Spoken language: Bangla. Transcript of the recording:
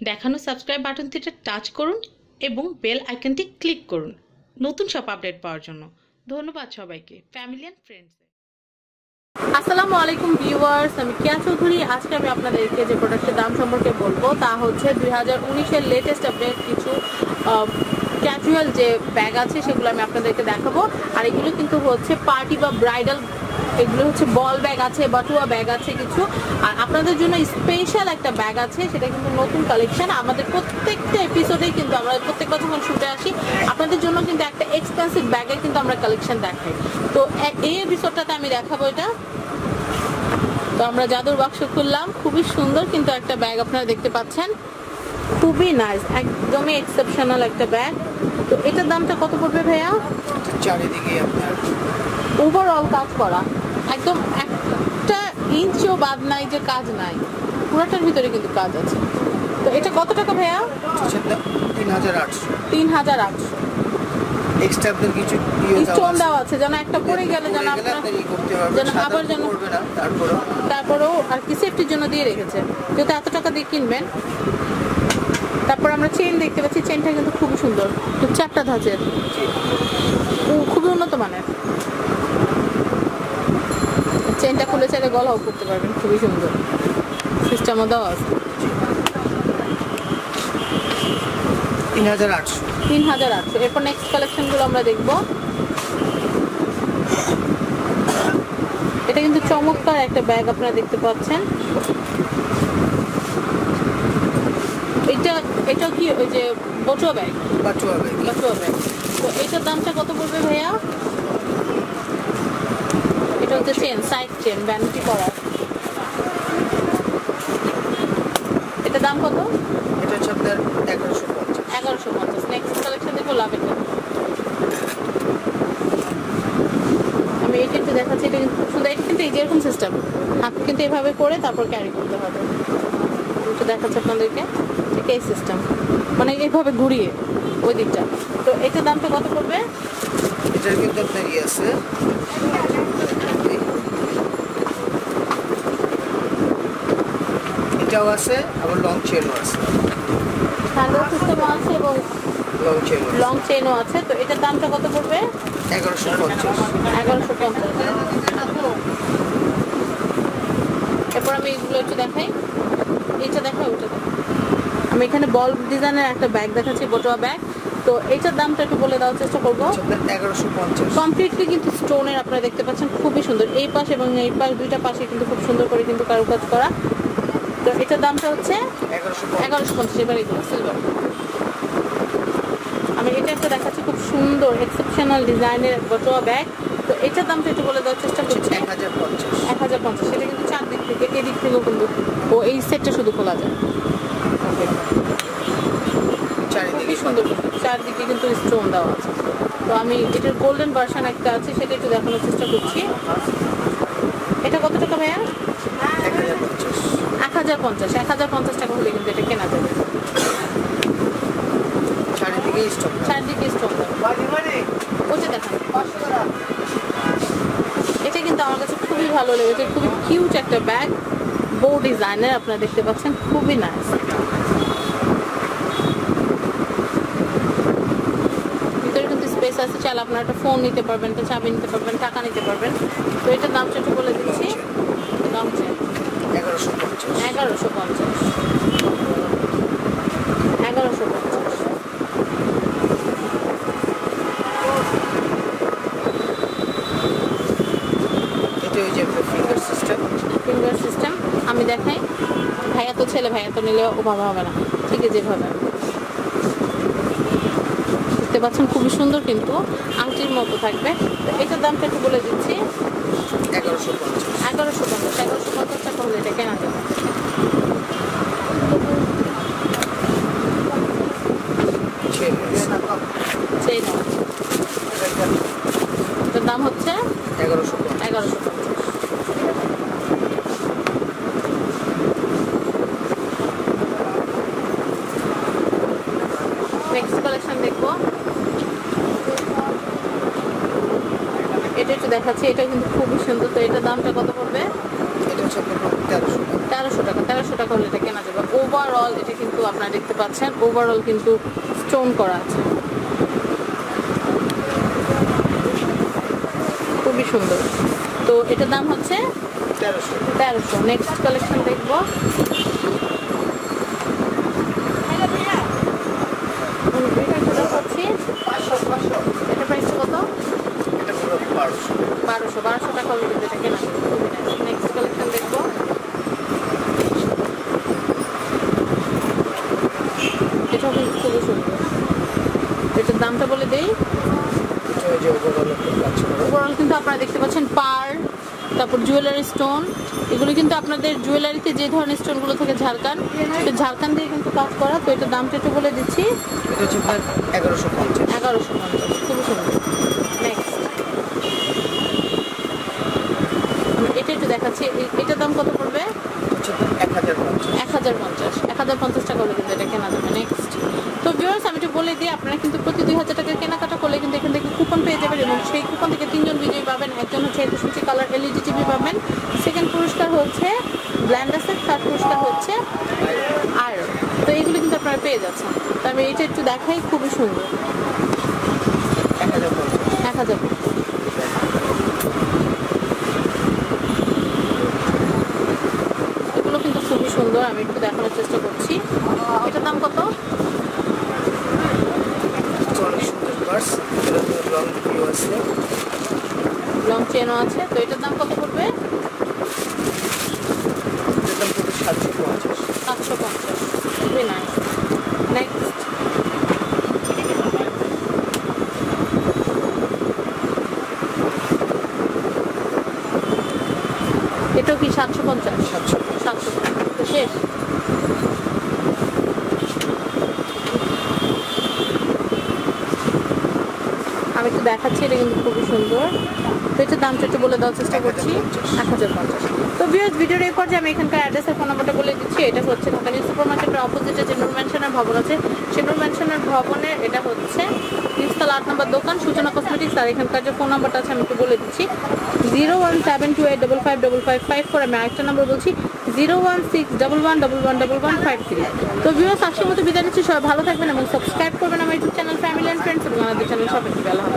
দেখানো সাবস্ক্রাইব বাটনটিতে টাচ করুন এবং বেল আইকনটি ক্লিক করুন। নতুন সব আপডেট পাওয়ার জন্য। ধন্যবাদ সবাইকে। ফ্যামিলি অ্যান্ড ফ্রেন্ডস আসসালামু আলাইকুম ভিউয়ার্স আমি কিয়া চৌধুরী। আজকে আমি আপনাদেরকে যে প্রোডাক্টের দাম সম্পর্কে বলব, তা হচ্ছে দুই হাজার উনিশের লেটেস্ট আপডেট কিছু ক্যাজুয়াল যে ব্যাগ আছে, সেগুলো আমি আপনাদেরকে দেখাবো। আর এগুলো কিন্তু হচ্ছে পার্টি বা ব্রাইডাল এগুলো হচ্ছে বল ব্যাগ আছে বাটুয়া ব্যাগ আছে কিছু। আর আপনাদের জন্য স্পেশাল একটা ব্যাগ আছে, সেটা কিন্তু নতুন কালেকশন আমাদের প্রত্যেকটা এপিসোডেই কিন্তু আমরা প্রত্যেকবার যখন শুটে আসি, আপনাদের জন্য কিন্তু একটা এক্সপেন্সিভ ব্যাগের কিন্তু আমরা কালেকশন দেখাই। তো এই এপিসোডটাতে আমি দেখাবো এটা। তো আমরা জাদুর বাক্স খুললাম। খুবই সুন্দর কিন্তু একটা ব্যাগ আপনারা দেখতে পাচ্ছেন। খুবই নাইস একদমই এক্সেপশনাল একটা ব্যাগ তো এটার দামটা কত পড়বে ভাইয়া? চারিদিকে আপনার। ওভারঅল কাজ করা একদম একটা ইঞ্চও বাদ নাই যে কাজ নাই পুরোটার ভিতরে কিন্তু কাজ আছে। তো এটা কত টাকা ভাইয়া? তিন হাজার আটশো। তিন হাজার আটশো। এক্সট্রা আপনার কিছু ইয়ে স্টোন আছে। আছে যেন একটা পড়ে গেলে যেন আপনার যেন আবার যেন- তারপরেও আর কি সেফটির জন্য দিয়ে রেখেছে। যেহেতু এত টাকা দিয়ে কিনবেন তারপর আমরা চেন দেখতে পাচ্ছি চেনটা কিন্তু খুবই সুন্দর। খুব চারটা ধাঁচের। খুবই উন্নত মানের। চেনটা খুলে চাইলে গলাও করতে পারবেন খুবই সুন্দর। সিস্টেমও দেওয়া আছে। তিন হাজার আটশো। তিন হাজার আটশো। এরপর নেক্সট কালেকশনগুলো আমরা দেখব। এটা কিন্তু চমৎকার একটা ব্যাগ আপনারা দেখতে পাচ্ছেন। এটা এটা কি ওই যে বটুয়া ব্যাগ? বাটুয়া ব্যাগ। বটুয়া ব্যাগ। তো এটার দামটা কত পড়বে ভাইয়া? এটা হচ্ছে চেন সাইড চেন ভ্যানিটি করা এটা দাম কত? এটা হচ্ছে আপনার এগারোশো পঞ্চাশ। এগারোশো পঞ্চাশ। নেক্সট কালেকশন দেখব লাভের আমি এটা একটু দেখাচ্ছি এটা কিন্তু এটা কিন্তু এই যেরকম সিস্টেম হাত কিন্তু এভাবে করে তারপর ক্যারি করতে হবে। একটু দেখাচ্ছি আপনাদেরকে। ঠিক এই সিস্টেম মানে এইভাবে ঘুরিয়ে ওই দিকটা। তো এটার দামটা কত পড়বে? এটার কিন্তু আপনার ইয়ে আছে। এটাও আছে আবার লং চেনও আছে। হ্যান্ডেল সিস্টেম আছে এবং লং লং চেনও আছে। তো এটার দামটা কত পড়বে? এগারোশো পঞ্চাশ। এগারোশো পঞ্চাশ। এরপর আমি এগুলো একটু দেখাই। এটা দেখাই ওটা আমি এখানে বল ডিজাইনের একটা ব্যাগ দেখাচ্ছি বটোয়া ব্যাগ তো এটার দামটা একটু বলে দেওয়ার চেষ্টা করব। এগারোশো পঞ্চাশ। কমপ্লিটলি কিন্তু স্টোনের আপনারা দেখতে পাচ্ছেন খুবই সুন্দর। এই পাশ এবং এই পাশ দুইটা পাশে কিন্তু খুব সুন্দর করে কিন্তু কারুকাজ করা। তো এটার দামটা হচ্ছে এগারোশো পঞ্চাশ। এবার এগুলো সিলভার আমি এটা একটা দেখাচ্ছি খুব সুন্দর এক্সেপশনাল ডিজাইনের বটোয়া ব্যাগ তো এটার দামটা একটু বলে দেওয়ার চেষ্টা করছি। এক হাজার পঞ্চাশ। হাজার পঞ্চাশ সেটা কিন্তু চারদিক থেকে এদিক থেকেও কিন্তু ও এই সেটটা শুধু খোলা যায়। খুবই সুন্দর চারদিকে কিন্তু স্টোন দেওয়া আছে। তো আমি এটার গোল্ডেন ভার্সন একটা আছে সেটা একটু দেখানোর চেষ্টা করছি। এটা কত টাকা ভাইয়া? এক হাজার পঞ্চাশ। এক হাজার পঞ্চাশ টাকা হলে কিন্তু এটা কেনা যাবে। চারিদিকে স্টক চারদিকে স্টোন ভালো লেগেছে। খুবই কিউট একটা ব্যাগ বউ ডিজাইনের আপনারা দেখতে পাচ্ছেন খুবই নাইস ভিতরে কিন্তু স্পেস আছে চাল আপনার একটা ফোন নিতে পারবেন একটা চাবি নিতে পারবেন টাকা নিতে পারবেন। তো এটার দাম একটু বলে দিচ্ছি। দাম এগারোশো পঞ্চাশ। এগারোশো পঞ্চাশ এগারোশো পঞ্চাশ এটা ওই যে ফিঙ্গার সিস্টেম ফিঙ্গার সিস্টেম আমি দেখাই ভাইয়া তো ছেলে ভাই এত নিলে ওভাবে হবে না। ঠিক আছে যেভাবে দেখতে পাচ্ছেন খুবই সুন্দর কিন্তু আংটির মতো থাকবে। তো এটার দামটা একটু বলে দিচ্ছি। এগারোশো পঞ্চাশ। এগারোশো পঞ্চাশ এগারোশো পঞ্চাশ টাকা হলে এটা কেনা যাবে চেন সেই নাও এটার দাম হচ্ছে এগারোশো পঞ্চাশ এগারোশো পঞ্চাশ নেক্সট কালেকশন দেখব এটা একটু দেখাচ্ছি এটা কিন্তু খুবই সুন্দর। তো এটার দামটা কত পড়বে? এটা তেরোশো টাকা। তেরোশো টাকা তেরোশো টাকা হলে এটা কেনা যাবে। ওভারঅল এটা কিন্তু আপনারা দেখতে পাচ্ছেন ওভারঅল কিন্তু স্টোন করা আছে। খুবই সুন্দর। তো এটার দাম হচ্ছে তেরোশো তেরোশো। নেক্সট কালেকশন দেখব হুম, এটা একটা দেখাচ্ছি। এটা প্রাইসটা কত এটা পুরো বারোশো বারোশো বারোশো টাকা হলে কিন্তু এটা কেনা খুবই নেক্সট কালেকশন দেখব এটাও কিন্তু খুবই সুন্দর এটার দামটা বলে দেই। এটা ওভারঅল কিন্তু আপনারা দেখতে পাচ্ছেন পার তারপর জুয়েলারি স্টোন এগুলো কিন্তু আপনাদের জুয়েলারিতে যে ধরনের স্টোনগুলো থাকে ঝাড়খান তো ঝাড়খান দিয়ে কিন্তু কাজ করা তো এটার দামটা একটু বলে দিচ্ছি। এটা এগারোশো পঞ্চাশ। এগারোশো পঞ্চাশ খুবই সুন্দর। এটা একটু দেখাচ্ছি এটার দাম কত পড়বে? এক হাজার পঞ্চাশ। এক হাজার পঞ্চাশ এক হাজার পঞ্চাশ টাকা হলে কিন্তু এটা কেনা যাবে। নেক্সট তো ভিউয়ার্স আমি একটু বলে দিই আপনারা কিন্তু প্রতি দুই হাজার টাকার কেনাকাটা করলে কিন্তু এখান থেকে কুপন পেয়ে যাবেন এবং সেই কুপন থেকে তিনজন বিজয়ী পাবেন একজন হচ্ছে একুশ ইঞ্চি কালার এলইডি টিভি পাবেন। সেকেন্ড পুরস্কার হচ্ছে ব্ল্যান্ডাসের থার্ড পুরস্কার হচ্ছে আর তো এইগুলো কিন্তু আপনারা পেয়ে যাচ্ছেন। তো আমি এটা একটু দেখাই, খুবই সুন্দর। দেখা যাবে এগুলো কিন্তু খুবই সুন্দর, আমি একটু দেখানোর চেষ্টা করছি। এটার দাম কত? অনেক সুন্দর পার্স লং ভিউ আছে। লং চেনও আছে। তো এটার দাম কত পড়বে? এটার দাম পড়বে সাতশো পঞ্চাশ। সাতশো পঞ্চাশ। খুবই নাইস নেক্সট এটাও কি সাতশো পঞ্চাশ? সাতশো সাতশো শেষ। আমি একটু দেখাচ্ছি এটা কিন্তু খুবই সুন্দর। তো এটার দামটা একটু বলে দেওয়ার চেষ্টা করছি, এক হাজার পঞ্চাশ। তো বিয়ার্স ভিডিওর এই পর্যায়ে আমি এখানকার অ্যাড্রেসের ফোন নাম্বারটা বলে দিচ্ছি, এটা হচ্ছে ঢাকা নিউ সুপার মার্কেটের অপোজিটে যে নূর ম্যানশনের ভবন আছে সে নূর ম্যানশনের ভবনের এটা হচ্ছে তিনতলা আট নম্বর দোকান, সূচনা কসমেটিক্স আর এখানকার যে ফোন নাম্বারটা আছে, আমি একটু বলে দিচ্ছি। Zero one seven two eight double five double five five four আমি আরেকটা নাম্বার বলছি zero one six double one double one double one five three তো ভিউয়ার্স আজকের মতো বিদায় নিচ্ছি, সবাই ভালো থাকবেন এবং সাবস্ক্রাইব করবেন আমার YouTube channel family and friends এবং আমাদের চ্যানেল সবাইকে বেলা হবে